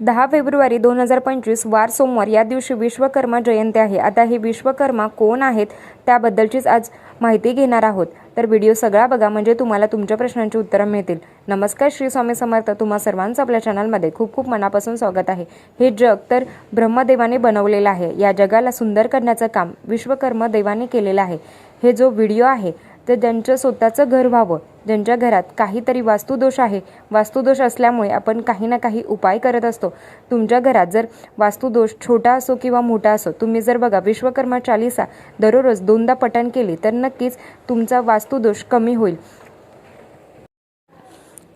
दहा फेब्रुवारी दोन हजार पंचवीस वार सोमवार या दिवशी विश्वकर्मा जयंती आहे. आता हे विश्वकर्मा कोण आहेत त्याबद्दलचीच आज माहिती घेणार आहोत. तर व्हिडिओ सगळा बघा म्हणजे तुम्हाला तुमच्या प्रश्नांची उत्तरं मिळतील. नमस्कार श्री स्वामी समर्थ. तुम्हा सर्वांचं आपल्या चॅनलमध्ये खूप खूप मनापासून स्वागत आहे. हे जग तर ब्रह्मदेवाने बनवलेलं आहे. या जगाला सुंदर करण्याचं काम विश्वकर्मा देवाने केलेलं आहे. हे जो व्हिडिओ आहे तर ज्यांचं स्वतःचं घर व्हावं ज्यांच्या घरात काहीतरी वास्तुदोष आहे वास्तुदोष असल्यामुळे आपण काही ना काही उपाय करत असतो. तुमच्या घरात जर वास्तुदोष छोटा असो किंवा मोठा असो तुम्ही जर बघा विश्वकर्मा चालिसा दररोज दोनदा पठण केली तर नक्कीच तुमचा वास्तुदोष कमी होईल.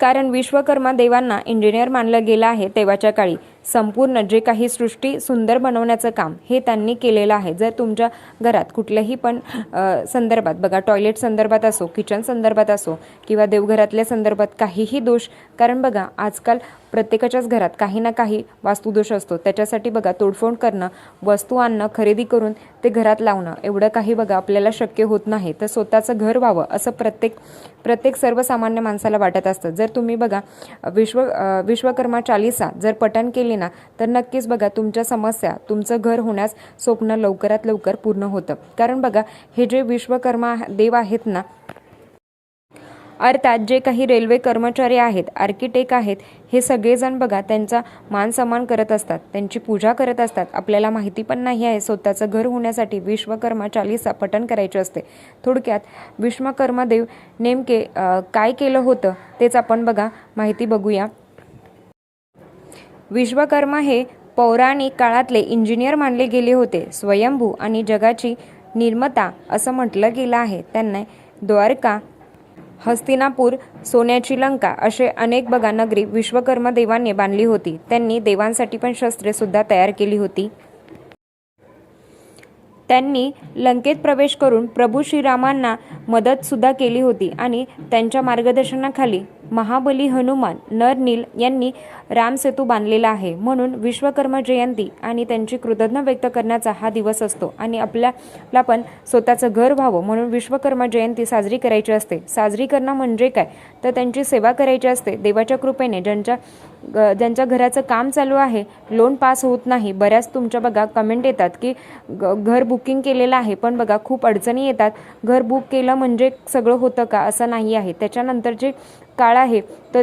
कारण विश्वकर्मा देवांना इंजिनियर मानलं गेलं आहे तेव्हाच्या काळी. संपूर्ण जे काही सृष्टी सुंदर बनवण्याचं काम हे त्यांनी केलेलं आहे. जर तुमच्या घरात कुठल्याही पण संदर्भात बघा टॉयलेट संदर्भात असो किचन संदर्भात असो किंवा देवघरातल्या संदर्भात काहीही दोष कारण बघा आजकाल प्रत्येकाच्याच घरात काही ना काही वास्तुदोष असतो. त्याच्यासाठी बघा तोडफोड करणं वस्तू आणणं खरेदी करून ते घरात लावणं एवढं काही बघा आपल्याला शक्य होत नाही. तर स्वतःचं घर व्हावं असं प्रत्येक प्रत्येक सर्वसामान्य माणसाला वाटत असतं. जर तुम्ही बघा विश्व विश्वकर्मा चालिसा जर पठण केली ना तर नक्कीच बघा तुमच्या समस्या तुमचं घर होण्यास स्वप्न लवकरात लवकर पूर्ण होतं. कारण बघा हे जे विश्वकर्मा देव आहेत ना अर्थात जे काही रेल्वे कर्मचारी आहेत आर्किटेक्ट आहेत हे सगळेजण बघा त्यांचा मान सन्मान करत असतात त्यांची पूजा करत असतात. आपल्याला माहिती पण नाही आहे स्वतःचं घर होण्यासाठी विश्वकर्मा चालिसा पठण करायचे असते. थोडक्यात विश्वकर्मा देव नेमके काय केलं होतं तेच आपण बघा माहिती बघूया. विश्वकर्मा हे पौराणिक काळातले इंजिनियर मानले गेले होते. स्वयंभू आणि जगाची निर्माता असं म्हटलं गेलं आहे. त्यांना द्वारका हस्तिनापूर सोन्याची लंका असे अनेक बघा नगरी विश्वकर्मा देवांनी बांधली होती. त्यांनी देवांसाठी पण शस्त्रे सुद्धा तयार केली होती. त्यांनी लंकेत प्रवेश करून प्रभू श्रीरामांना मदतसुद्धा केली होती आणि त्यांच्या मार्गदर्शनाखाली महाबली हनुमान नरनील यांनी रामसेतू बांधलेला आहे. म्हणून विश्वकर्मा जयंती आणि त्यांची कृतज्ञता व्यक्त करण्याचा हा दिवस असतो आणि आपल्याला पण स्वतःचं घर व्हावं म्हणून विश्वकर्मा जयंती साजरी करायची असते. साजरी करणं म्हणजे काय? तर त्यांची सेवा करायची असते. देवाच्या कृपेने ज्यांच्या ग- ज्यांच्या घराचं काम चालू आहे लोन पास होत नाही बऱ्याच तुमच्या बघा कमेंट येतात की ग- घर बुकिंग केलेलं आहे पण बघा खूप अडचणी येतात. घर बुक केलं म्हणजे सगळं होतं का असं नाही आहे. त्याच्यानंतर जे काळ आहे तर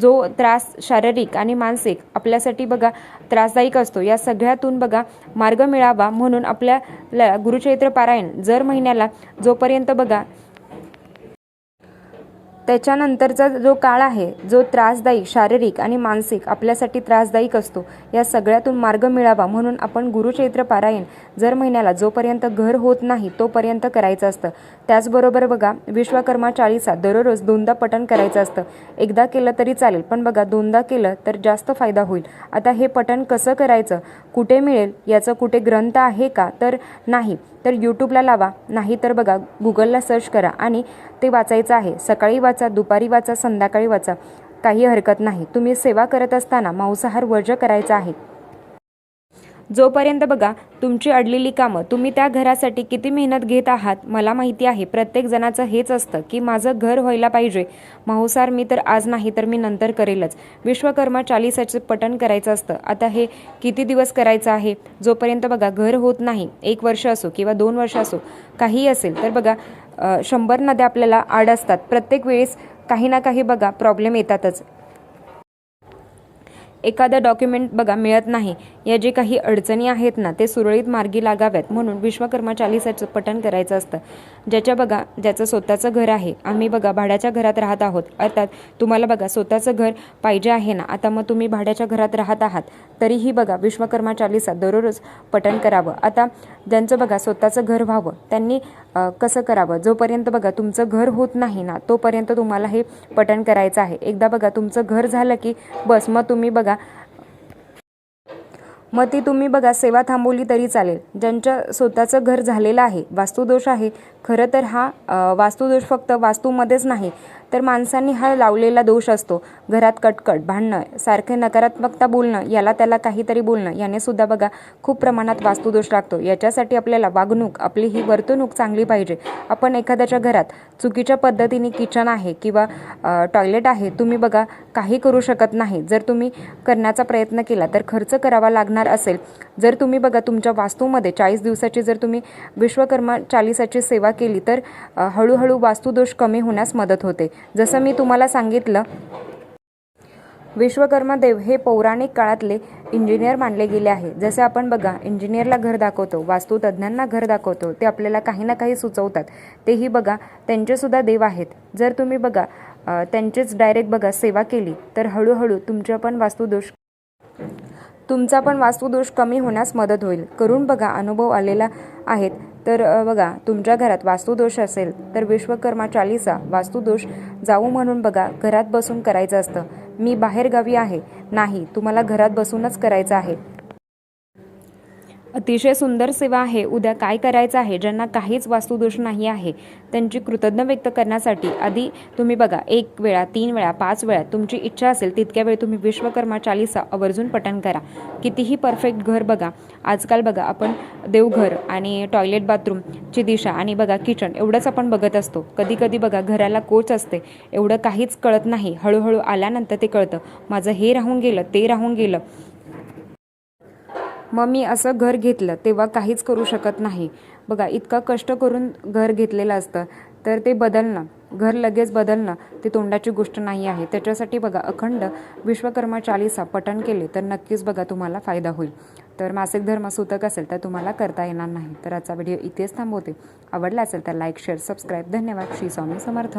जो त्रास शारीरिक आणि मानसिक आपल्यासाठी बघा त्रासदायक असतो. या सगळ्यातून बघा मार्ग मिळावा म्हणून आपल्याला गुरुचैत्र पारायण जर महिन्याला जोपर्यंत बघा त्याच्यानंतरचा जो काळ आहे जो त्रासदायी शारीरिक आणि मानसिक आपल्यासाठी त्रासदायक असतो या सगळ्यातून मार्ग मिळावा म्हणून आपण गुरुचैत्र पारायण जर महिन्याला जोपर्यंत घर होत नाही तोपर्यंत करायचं असतं. त्याचबरोबर बघा विश्वकर्मा चाळीसा दररोज दोनदा पठण करायचं असतं. एकदा केलं तरी चालेल पण बघा दोनदा केलं तर जास्त फायदा होईल. आता हे पठण कसं करायचं? कुठे मिळेल? याचं कुठे ग्रंथ आहे का? तर नाही. तर यूट्यूबला लावा. नाही तर बघा गुगलला सर्च करा आणि ते वाचायचं आहे. सकाळी वाचा दुपारी वाचा संध्याकाळी वाचा. काही हरकत नाही. तुम्ही सेवा करत असताना मांसाहार वर्ज करायचा आहे. जोपर्यंत बघा तुमची अडलेली कामं तुम्ही त्या घरासाठी किती मेहनत घेत आहात मला माहिती आहे. प्रत्येक जणाचं हेच असतं की माझं घर व्हायला पाहिजे. माहुसार मी तर आज नाही तर मी नंतर करेलच. विश्वकर्मा चालिसाचं पठण करायचं असतं. आता हे किती दिवस करायचं आहे? जोपर्यंत बघा घर होत नाही एक वर्ष असो किंवा दोन वर्ष असो काही असेल तर बघा शंभर नद्या आपल्याला आड असतात. प्रत्येक वेळेस काही ना काही बघा प्रॉब्लेम येतातच. एखादं डॉक्युमेंट बघा मिळत नाही. या जे काही अडचणी आहेत ना ते सुरळीत मार्गी लागाव्यात. म्हणून विश्वकर्मा चालिसाचं पठण करायचं असतं. ज्याच्या बघा ज्याचं स्वतःचं घर आहे आम्ही बघा भाड्याच्या घरात राहत आहोत. अर्थात तुम्हाला बघा स्वतःचं घर पाहिजे आहे ना आता मग तुम्ही भाड्याच्या घरात राहत आहात. तरीही बघा विश्वकर्मा चालिसा दररोज पठण करावं. आता ज्यांचं बघा स्वतःचं घर व्हावं त्यांनी कसं करावं? जोपर्यंत बघा तुमचं घर होत नाही ना तोपर्यंत तुम्हाला हे पठण करायचं आहे. एकदा बघा तुमचं घर झालं की बस मग तुम्ही बघा मग ती तुम्ही बघा सेवा थांबवली तरी चालेल. ज्यांच्या स्वतःचं घर झालेलं आहे वास्तुदोष आहे खरं तर हा वास्तुदोष फक्त वास्तूमध्येच नाही तर माणसांनी हा लावलेला दोष असतो. घरात कटकट भांडणं सारखे नकारात्मकता बोलणं याला त्याला काहीतरी बोलणं याने सुद्धा बघा खूप प्रमाणात वास्तुदोष लागतो. याच्यासाठी आपल्याला वागणूक आपली ही वर्तणूक चांगली पाहिजे. आपण एखाद्याच्या घरात चुकीच्या पद्धतीने किचन आहे किंवा टॉयलेट आहे तुम्ही बघा काही करू शकत नाही. जर तुम्ही करण्याचा प्रयत्न केला तर खर्च करावा लागणार असेल. जर तुम्ही बघा तुमच्या वास्तूमध्ये चाळीस दिवसाची जर तुम्ही विश्वकर्मा चालिसाची सेवा केली तर हळूहळू वास्तुदोष कमी होण्यास मदत होते. जसं मी तुम्हाला सांगितलं विश्वकर्मादेव हे पौराणिक काळातले इंजिनियर मानले गेले आहे. जसे आपण बघा इंजिनियरला घर दाखवतो वास्तुतज्ञांना घर दाखवतो ते आपल्याला काही ना काही सुचवतात. तेही बघा त्यांचेसुद्धा देव आहेत. जर तुम्ही बघा त्यांचेच डायरेक्ट बघा सेवा केली तर हळूहळू तुमच्या पण वास्तुदोष तुमचा पण वास्तुदोष कमी होण्यास मदत होईल. करून बघा अनुभव आलेला आहेत. तर बघा तुमच्या घरात वास्तुदोष असेल तर विश्वकर्मा चालीसा वास्तुदोष जाऊ म्हणून बघा घरात बसून करायचं असतं. मी बाहेरगावी आहे. नाही तुम्हाला घरात बसूनच करायचं आहे. अतिशय सुंदर सेवा आहे. उद्या काय करायचं आहे? ज्यांना काहीच वास्तुदोष नाही आहे त्यांची कृतज्ञ व्यक्त करण्यासाठी आधी तुम्ही बघा एक वेळा तीन वेळा पाच वेळा तुमची इच्छा असेल तितक्या वेळ तुम्ही विश्वकर्मा चालिसा आवर्जून पठण करा. कितीही परफेक्ट घर बघा आजकाल बघा आपण देवघर आणि टॉयलेट बाथरूमची दिशा आणि बघा किचन एवढंच आपण बघत असतो. कधी कधी बघा घराला कोच असते एवढं काहीच कळत नाही. हळूहळू आल्यानंतर ते कळतं माझं हे राहून गेलं ते राहून गेलं. मग मी असं घर घेतलं तेव्हा काहीच करू शकत नाही. बघा इतका कष्ट करून घर घेतलेलं असतं तर ते बदलणं घर लगेच बदलणं ते तोंडाची गोष्ट नाही आहे. त्याच्यासाठी बघा अखंड विश्वकर्मा चालीसा पठण केले तर नक्कीच बघा तुम्हाला फायदा होईल. तर मासिक धर्म सूतक असेल तर तुम्हाला करता येणार नाही. तर आजचा व्हिडिओ इथेच थांबवते. आवडला असेल तर लाईक शेअर सबस्क्राईब. धन्यवाद. श्री स्वामी समर्थ.